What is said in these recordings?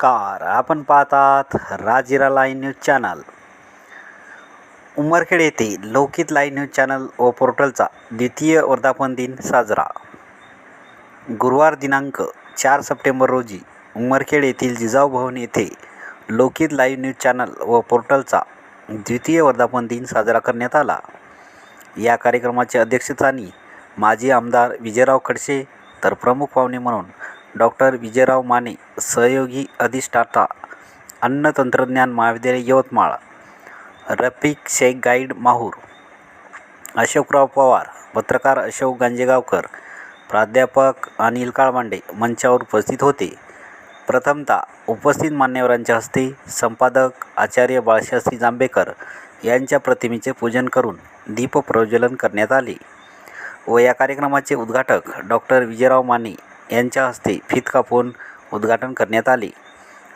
Car आपण पाहतात Rajira live news channel. Umarkhed येथे लौकिक लाईव्ह न्यूज चॅनल व पोर्टलचा द्वितीय वर्धापन दिन साजरा. गुरुवार दिनांक चार सप्टेंबर रोजी उमरखेड येथील जिजाऊ भवन येथे लौकिक लाईव्ह न्यूज चॅनल व पोर्टलचा द्वितीय वर्धापन दिन साजरा करण्यात आला. या कार्यक्रमाच्या अध्यक्षस्थानी माजी आमदार विजयराव खडसे तर प्रमुख पाहुणे म्हणून डॉक्टर विजयराव माने सहयोगी अधिष्ठाता अन्न तंत्रज्ञान महाविद्यालय यवतमाळ रफिक शेख गाईड माहूर अशोकराव पवार पत्रकार अशोक गांजेगावकर प्राध्यापक अनिल काळमांडे मंचावर उपस्थित होते. प्रथमतः उपस्थित मान्यवरांच्या हस्ते संपादक आचार्य बाळशास्त्री जांभेकर यांच्या प्रतिमेचे पूजन करून दीपप्रज्वलन करण्यात आले. व या कार्यक्रमाचे उद्घाटक डॉक्टर विजयराव माने यांच्या हस्ते फित कापून उद्घाटन करण्यात आले.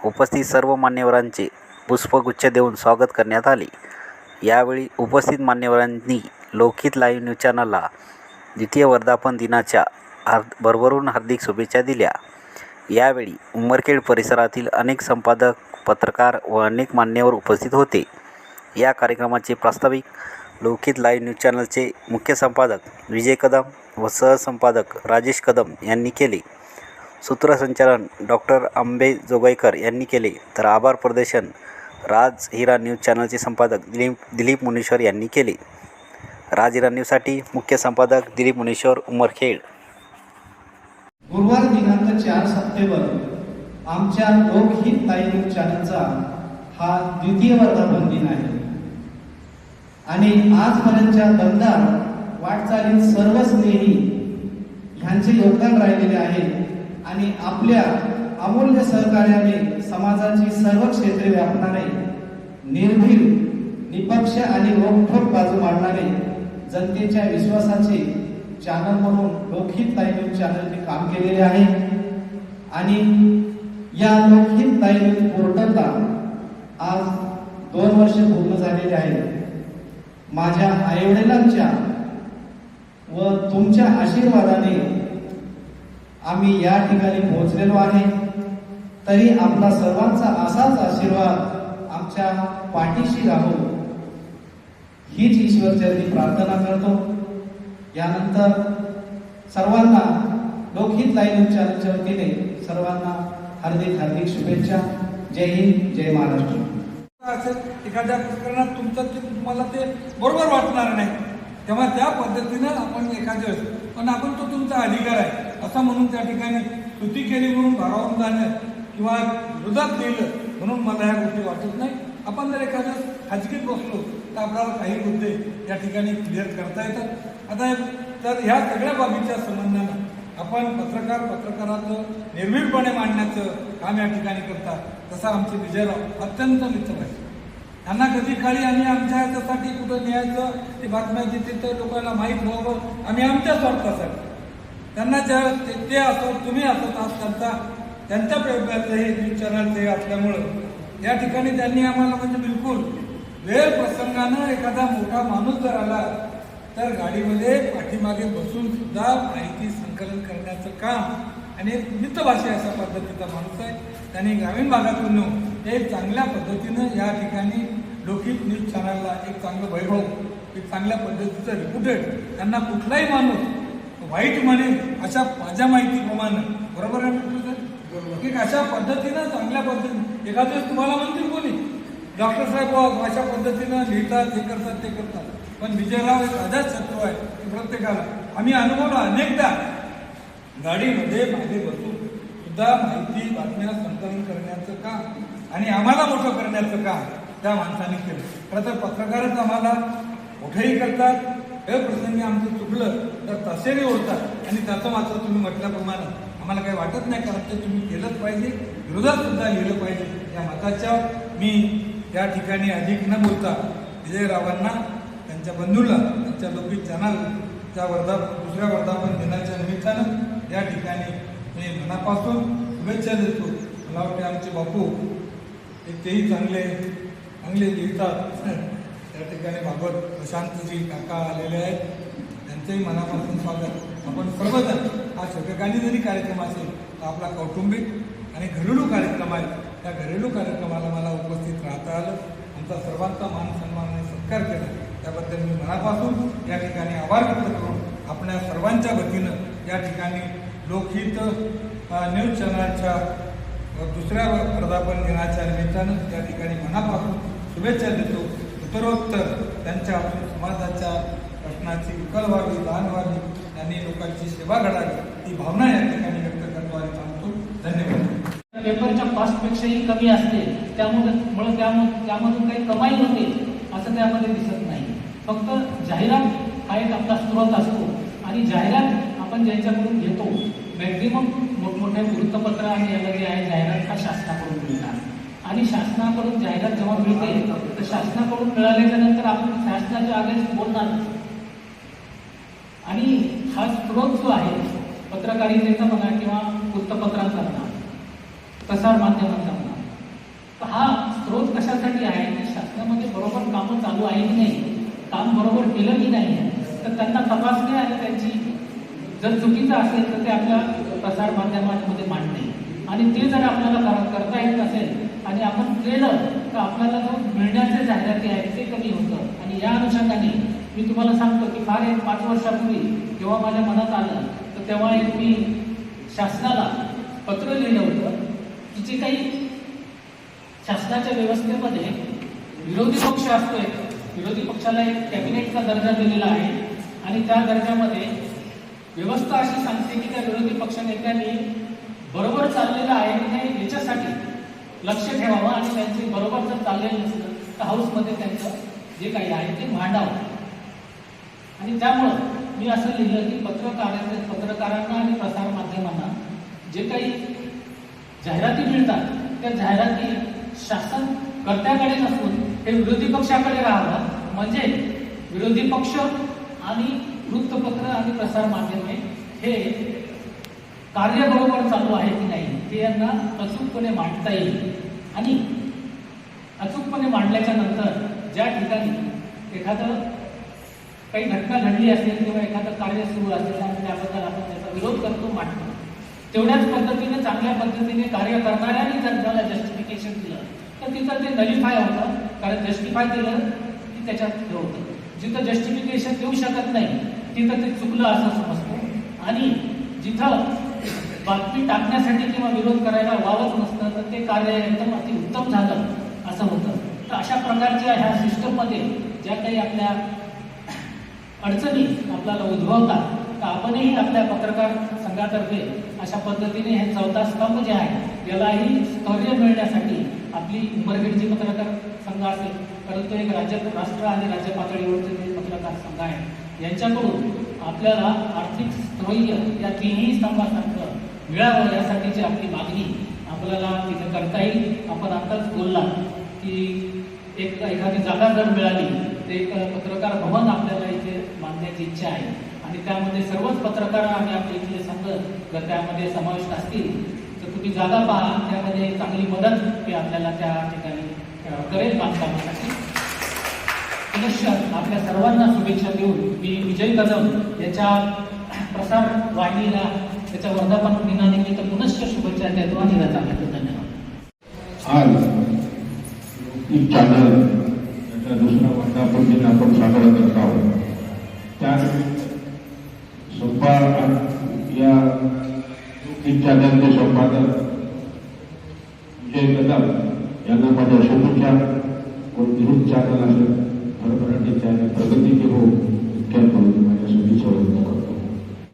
उपस्थित सर्व मान्यवरांचे पुष्पगुच्छ देऊन स्वागत करण्यात आले. यावेळी उपस्थित मान्यवरांनी लोकहित लाईव्ह न्यूज चॅनलला द्वितीय वर्धापन दिनाच्या हार भरभरून हार्दिक शुभेच्छा दिल्या. यावेळी उमरखेड परिसरातील अनेक संपादक पत्रकार व अनेक मान्यवर उपस्थित होते. या कार्यक्रमाचे प्रास्ताविक लोकहित लाईव्ह न्यूज चॅनलचे मुख्य संपादक विजय कदम व सहसंपादक राजेश कदम यांनी केले. सूत्रसंचालन डॉक्टर आंबे जोगाईकर यांनी केले. तर आभार प्रदर्शन राज हिरा न्यूज चॅनलचे संपादक दिलीप दिलीप मुनेश्वर यांनी केले. राज हिरा न्यूजसाठी मुख्य संपादक दिलीप मुनेश्वर उमरखेड गुरुवार दिनांक चार सप्टेंबर आमच्या लोकहित न्यूज चॅनलचा हा द्वितीय वर्धापन दिन आहे. आणि आजपर्यंतच्या दमदार वाटचालीत सर्व स्नेही ह्यांचे योगदान राहिलेले आहे आणि आपल्या अमूल्य सहकार्याने समाजाची सर्व क्षेत्रे व्यापणारे निर्भीड निपक्ष आणि रोखठोक बाजू मांडणारे जनतेच्या विश्वासाचे चॅनल म्हणून लोकहित ताई न्यूज चॅनलने काम केलेले आहे. आणि या लोकहित ताई न्यूज पोर्टलला आज दोन वर्ष पूर्ण झालेले आहेत. माझ्या आईवडिलांच्या व तुमच्या आशीर्वादाने आम्ही या ठिकाणी पोहोचलेलो आहे. तरी आपला सर्वांचा असाच आशीर्वाद आमच्या पाठीशी राहो. हीच ईश्वरचरणी प्रार्थना करतो. यानंतर सर्वांना लोकहित लाईव्ह चॅनलच्या वतीने सर्वांना हार्दिक हार्दिक शुभेच्छा. जय हिंद जय महाराष्ट्र. असेल एखाद्या प्रकरणात तुमचं ते तुम्हाला ते बरोबर वाटणार नाही. तेव्हा त्या पद्धतीनं आपण एखाद्या वेळेस पण आपण तो तुमचा अधिकार आहे. असं म्हणून त्या ठिकाणी स्तुती केली म्हणून भारावून जाणं किंवा विरोधात गेलं म्हणून मला ह्या गोष्टी वाटत नाही. आपण जर एखाद्या खाजगीत बसलो तर आपल्याला काही मुद्दे या ठिकाणी क्लिअर करता येतात. आता तर ह्या सगळ्या बाबीच्या संबंधानं आपण पत्रकार पत्रकाराचं निर्भीडपणे मांडण्याचं काम या ठिकाणी करतात. तसा आमचे विजयराव अत्यंत मित्र आहे त्यांना कधी काळी आम्ही आमच्या ह्याच्यासाठी कुठं न्यायचं? ते बातम्या देते तर लोकांना माहीत व्हावं. आम्ही आमच्या स्वार्थासाठी. त्यांना ज्या ते ते तुम्ही असत आज त्यांचा त्यांच्या प्रयोगाचं हे न्यूज चॅनल हे असल्यामुळं या ठिकाणी त्यांनी आम्हाला म्हणजे बिलकुल वेळ प्रसंगानं एखादा मोठा माणूस जर आला तर गाडीमध्ये पाठीमागे बसून सुद्धा माहिती संकलन करण्याचं काम आणि एक मितभाषी अशा पद्धतीचा माणूस आहे. त्यांनी ग्रामीण भागातून ते एक चांगल्या पद्धतीनं या ठिकाणी लोकित न्यूज चॅनलला एक चांगलं वैभव एक चांगल्या पद्धतीचं रिप्युटेड त्यांना कुठलाही माणूस वाईट म्हणेल अशा माझ्या माहितीप्रमाणे. बरोबर आहे म्हटलं सर? एक अशा पद्धतीनं चांगल्या पद्धतीने. एखाद्या वेळेस तुम्हाला म्हणतील कोणी डॉक्टर साहेब हो, अशा पद्धतीनं लिहितात हे करतात ते करतात. पण विजयराव एक अजाच शत्रू आहे प्रत्येकाला. आम्ही अनुभवलो अनेकदा गाडीमध्ये मागे बसून सुद्धा माहिती बातम्या संकलन करण्याचं काम आणि आम्हाला मोठं करण्याचं काम त्या माणसाने केलं. खरं तर पत्रकारच आम्हाला मोठंही करतात. हे प्रसंगी आमचं चुकलं तर तसेही ओढतात. आणि त्याचं मात्र तुम्ही म्हटल्याप्रमाणे आम्हाला काही वाटत नाही कारण ते तुम्ही केलंच पाहिजे. विरोधात सुद्धा लिहिलं पाहिजे. या मताच्या मी त्या ठिकाणी अधिक न बोलता विजयरावांना त्यांच्या बंधूला त्यांच्या लोकित चॅनलच्या वर्धा दुसऱ्या वर्धापन दिनाच्या निमित्तानं या ठिकाणी मी मनापासून शुभेच्छा देतो. मला वाटते आमचे बापू तेही चांगले चांगले लिहितात. त्या ठिकाणी भागवत प्रशांतजी काका आलेले आहेत. त्यांचंही मनापासून स्वागत. आपण सर्वजण हा छोटेखानी जरी कार्यक्रम असेल तर आपला कौटुंबिक आणि घरेलू कार्यक्रम आहे. त्या घरेलू कार्यक्रमाला मला उपस्थित राहता आलं. आमचा सर्वांचा मान सन्मान आणि सत्कार केला. त्याबद्दल मी मनापासून या ठिकाणी आभार व्यक्त करून आपल्या सर्वांच्या वतीनं या ठिकाणी लोकहित न्यूज चॅनलच्या दुसऱ्या वर्धापन दिनाच्या निमित्तानं त्या ठिकाणी मनापासून शुभेच्छा देतो. उत्तरोत्तर त्यांच्या समाजाच्या प्रश्नाची उकल व्हावी लहान व्हावी त्यांनी लोकांची सेवा घडावी ही भावना या ठिकाणी व्यक्त करतो आणि धन्यवाद. पेपरच्या पासपेक्षाही कमी असते. त्यामुळे मुळे त्यामधून त्यामधून काही कमाई होते असं त्यामध्ये दिसत नाही. फक्त जाहिरात हा एक आपला स्रोत असतो. आणि जाहिरात आपण ज्यांच्याकडून घेतो मॅक्झिमम मोठमोठ्या वृत्तपत्र आणि याला जे आहे जाहिरात हा शासनाकडून मिळतात आणि शासनाकडून जाहिरात जेव्हा मिळते तर शासनाकडून मिळाल्याच्या नंतर आपण शासनाच्या आगेच बोलणार आणि हा स्रोत जो आहे पत्रकारितेचा म्हणा किंवा वृत्तपत्रांचा म्हणा प्रसार माध्यमांचा म्हणा तर हा स्रोत कशासाठी आहे? की शासनामध्ये बरोबर कामं चालू आहे की नाही? काम बरोबर केलं की नाही? तर त्यांना तपासणे आणि त्यांची. जर चुकीचं असेल तर ते आपल्या प्रसार माध्यमांमध्ये मांडणे आणि ते जर आपल्याला करता येत नसेल आणि आपण केलं तर आपल्याला जो मिळण्याचे जाहिराती आहेत ते कमी होतं. आणि या अनुषंगाने मी तुम्हाला सांगतो की फार एक पाच वर्षापूर्वी जेव्हा माझ्या मनात आलं तर तेव्हा एक मी शासनाला पत्र लिहिलं होतं की जे काही शासनाच्या व्यवस्थेमध्ये विरोधी पक्ष असतो एक विरोधी पक्षाला एक कॅबिनेटचा दर्जा दिलेला आहे. आणि त्या दर्जामध्ये व्यवस्था अशी सांगते की त्या विरोधी पक्षनेत्यांनी बरोबर चाललेलं आहे की नाही याच्यासाठी लक्ष ठेवावं आणि त्यांचे बरोबर जर चाललेलं नसलं तर हाऊसमध्ये त्यांचं जे काही आहे ते मांडावं. आणि त्यामुळं मी असं लिहिलं की पत्रकार पत्रकारांना आणि प्रसारमाध्यमांना जे काही जाहिराती मिळतात त्या जाहिराती शासन कर्त्याकडे नसून हे विरोधी पक्षाकडे राहावं. म्हणजे विरोधी पक्ष आणि वृत्तपत्र आणि प्रसारमाध्यमे हे कार्य बरोबर चालू आहे की नाही? हे अचूकपणे मांडता येईल. आणि अचूकपणे मांडल्याच्या नंतर ज्या ठिकाणी एखादं काही घटना घडली असेल किंवा एखादं कार्य सुरू असेल आणि त्याबद्दल आपण त्याचा विरोध करतो मांडतो. तेवढ्याच पद्धतीने चांगल्या पद्धतीने कार्य करणाऱ्याने जर त्याला जस्टिफिकेशन दिलं तर तिथं ते नलिफाय होतं. कारण जस्टिफाय केलं की त्याच्यात हे होतं. जिथं जस्टिफिकेशन देऊ शकत नाही तिथं ते चुकलं असं समजतो. आणि जिथं बातमी टाकण्यासाठी किंवा विरोध करायला वावच नसतं तर ते कार्य एकदम अति उत्तम झालं असं होतं. तर अशा प्रकारच्या ह्या सिस्टममध्ये ज्या काही आपल्या अडचणी आपल्याला उद्भवतात तर आपणही आपल्या पत्रकार संघातर्फे अशा पद्धतीने हे चौथा स्तंभ जे आहे यालाही स्थैर्य मिळण्यासाठी आपली उंबरखेडची पत्रकार संघ असेल परंतु एक राज्य राष्ट्र आणि राज्य पातळीवरचे जे पत्रकार संघ आहे यांच्याकडून आपल्याला आर्थिक स्थैर्य या तिन्ही स्तंभासारखं मिळावं यासाठीची आपली मागणी आपल्याला तिथं करता येईल आपण आताच बोलला की एक एखादी जागा जर मिळाली तर एक पत्रकार भवन आपल्याला इथे बांधण्याची इच्छा आहे. आणि त्यामध्ये सर्वच पत्रकार आम्ही आपले इथले संघ जर त्यामध्ये समाविष्ट असतील तर तुम्ही जागा पहा. त्यामध्ये चांगली मदत ही आपल्याला त्या ठिकाणी करेल बांधकामासाठी. पुनश्च आपल्या सर्वांना शुभेच्छा देऊन मी विजय कदम याच्या प्रसार वाहिनीला त्याच्या वर्धापन दिनानिमित्त पुनश्च शुभेच्छा देतो आणि रजा धन्यवाद. आज एक चॅनल त्याचा दुसरा वर्धापन दिन आपण साजरा करत आहोत. त्या संपादक या एक चॅनलचे संपादक विजय कदम यांना माझ्या शुभेच्छा. कोणतीही चॅनल असेल भरभराटी चॅनल प्रगती हो.